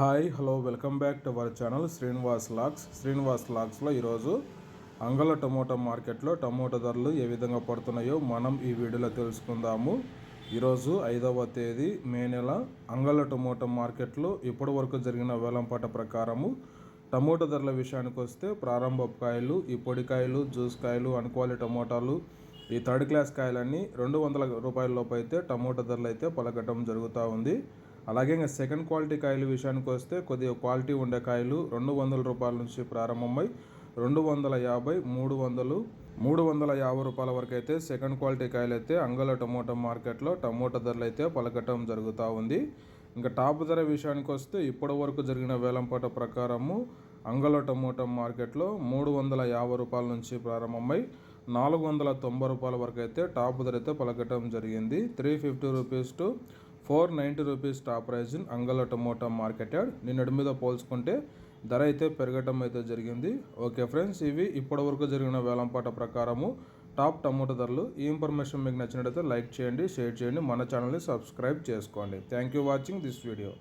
Hi hello welcome back to our channel Srinivas lakhs. Srinivas లాక్స్లో ఈరోజు అంగళ tomato మార్కెట్లో టమోటా ధరలు ఏ విధంగా పడుతున్నాయో మనం ఈ వీడియోలో తెలుసుకుందాము. ఈరోజు ఐదవ తేదీ మే నెల. అంగళ టమోటా మార్కెట్లో ఇప్పటి వరకు జరిగిన వేలంపాట ప్రకారము టమోటా ధరల విషయానికి వస్తే ప్రారంభ కాయలు ఈ పొడికాయలు జ్యూస్ కాయలు అనుకోవాలి టమోటాలు ఈ థర్డ్ క్లాస్ కాయలన్నీ రెండు వందల రూపాయల లోపు అయితే టమోటా ధరలు అయితే పలకటం జరుగుతూ ఉంది. అలాగే ఇంకా సెకండ్ క్వాలిటీ కాయలు విషయానికి వస్తే కొద్దిగా క్వాలిటీ ఉండే కాయలు రెండు వందల రూపాయల నుంచి ప్రారంభమై రెండు వందల యాభై మూడు వందలు మూడు వందల యాభై రూపాయల వరకు అయితే సెకండ్ క్వాలిటీ కాయలు అయితే అంగళ టమోటా మార్కెట్లో టమోటా ధరలు అయితే పలకటం జరుగుతూ ఉంది. ఇంకా టాప్ ధర విషయానికి వస్తే ఇప్పటి వరకు జరిగిన వేలంపాట ప్రకారము అంగళ టమోటా మార్కెట్లో మూడు వందల యాభై రూపాయల నుంచి ప్రారంభమై నాలుగు వందల తొంభై రూపాయల వరకు అయితే టాప్ ధర అయితే పలకటం జరిగింది. Three fifty rupees to four ninety rupees top price in Angala tomato marketed. నిన్నటి మీద పోల్చుకుంటే ధర అయితే పెరగటం అయితే జరిగింది. ఓకే ఫ్రెండ్స్ ఇవి ఇప్పటి వరకు జరిగిన వేలంపాట ప్రకారము టాప్ టమోటా ధరలు. ఈ ఇన్ఫర్మేషన్ మీకు నచ్చినట్లయితే లైక్ చేయండి షేర్ చేయండి. మన ఛానల్ని సబ్స్క్రైబ్ చేసుకోండి. Thank you watching this video.